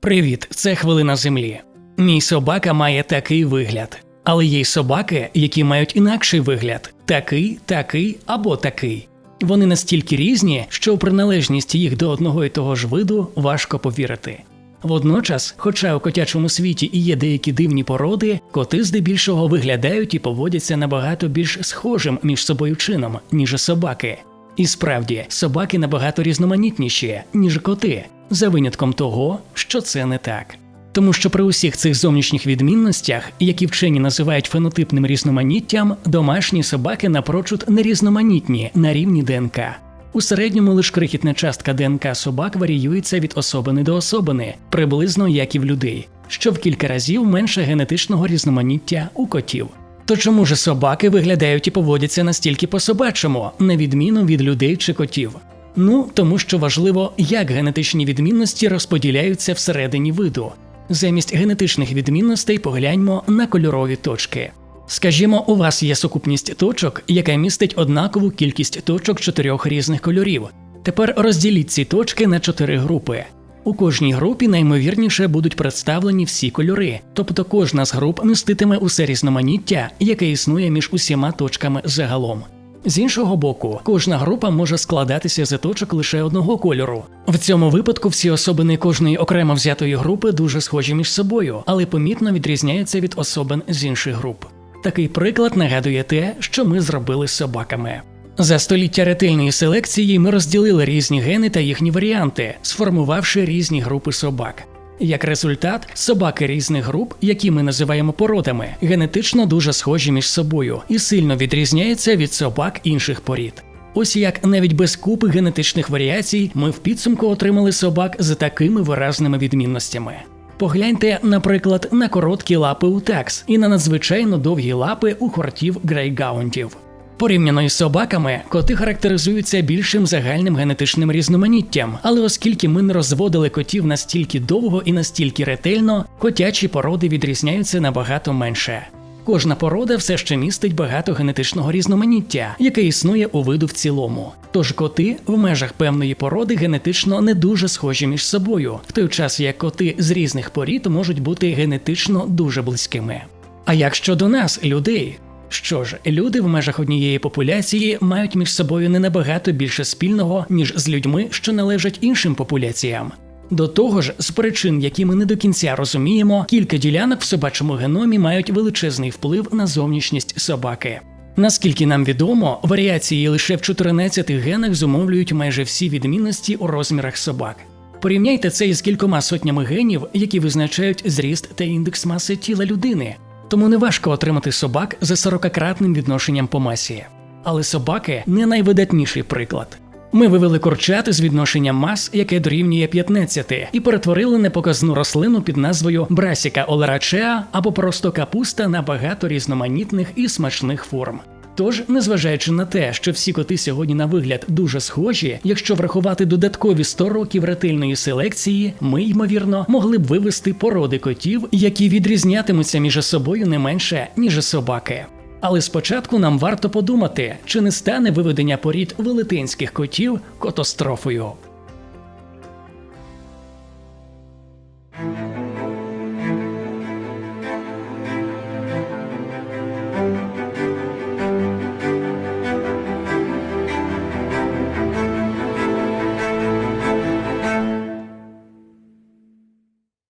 Привіт, це хвилина землі. Мій собака має такий вигляд. Але є й собаки, які мають інакший вигляд такий, такий або такий. Вони настільки різні, що у приналежність їх до одного і того ж виду важко повірити. Водночас, хоча у котячому світі і є деякі дивні породи, коти здебільшого виглядають і поводяться набагато більш схожим між собою чином, ніж собаки. І справді, собаки набагато різноманітніші, ніж коти, за винятком того, що це не так. Тому що при усіх цих зовнішніх відмінностях, які вчені називають фенотипним різноманіттям, домашні собаки напрочуд нерізноманітні на рівні ДНК. У середньому лише крихітна частка ДНК собак варіюється від особини до особини, приблизно як і в людей, що в кілька разів менше генетичного різноманіття у котів. То чому ж собаки виглядають і поводяться настільки по-собачому, на відміну від людей чи котів? Ну тому що важливо, як генетичні відмінності розподіляються всередині виду. Замість генетичних відмінностей погляньмо на кольорові точки. Скажімо, у вас є сукупність точок, яка містить однакову кількість точок чотирьох різних кольорів. Тепер розділіть ці точки на чотири групи. У кожній групі наймовірніше будуть представлені всі кольори, тобто кожна з груп міститиме усе різноманіття, яке існує між усіма точками загалом. З іншого боку, кожна група може складатися з точок лише одного кольору. В цьому випадку всі особини кожної окремо взятої групи дуже схожі між собою, але помітно відрізняються від особин з інших груп. Такий приклад нагадує те, що ми зробили з собаками. За століття ретельної селекції ми розділили різні гени та їхні варіанти, сформувавши різні групи собак. Як результат, собаки різних груп, які ми називаємо породами, генетично дуже схожі між собою і сильно відрізняються від собак інших порід. Ось як навіть без купи генетичних варіацій ми в підсумку отримали собак з такими виразними відмінностями. Погляньте, наприклад, на короткі лапи у такс і на надзвичайно довгі лапи у хортів грейгаунтів. Порівняно із собаками, коти характеризуються більшим загальним генетичним різноманіттям, але оскільки ми не розводили котів настільки довго і настільки ретельно, котячі породи відрізняються набагато менше. Кожна порода все ще містить багато генетичного різноманіття, яке існує у виду в цілому. Тож коти в межах певної породи генетично не дуже схожі між собою, в той час як коти з різних порід можуть бути генетично дуже близькими. А як щодо нас, людей? Що ж, люди в межах однієї популяції мають між собою не набагато більше спільного, ніж з людьми, що належать іншим популяціям. До того ж, з причин, які ми не до кінця розуміємо, кілька ділянок в собачому геномі мають величезний вплив на зовнішність собаки. Наскільки нам відомо, варіації лише в 14 генах зумовлюють майже всі відмінності у розмірах собак. Порівняйте це із кількома сотнями генів, які визначають зріст та індекс маси тіла людини. Тому неважко отримати собак за 40-кратним відношенням по масі. Але собаки не найвидатніший приклад. Ми вивели курчат з відношенням мас, яке дорівнює 15, і перетворили непоказну рослину під назвою Брасіка олерачеа або просто капуста на багато різноманітних і смачних форм. Тож, незважаючи на те, що всі коти сьогодні на вигляд дуже схожі, якщо врахувати додаткові 100 років ретельної селекції, ми ймовірно могли б вивести породи котів, які відрізнятимуться між собою не менше ніж собаки. Але спочатку нам варто подумати, чи не стане виведення порід велетенських котів катастрофою.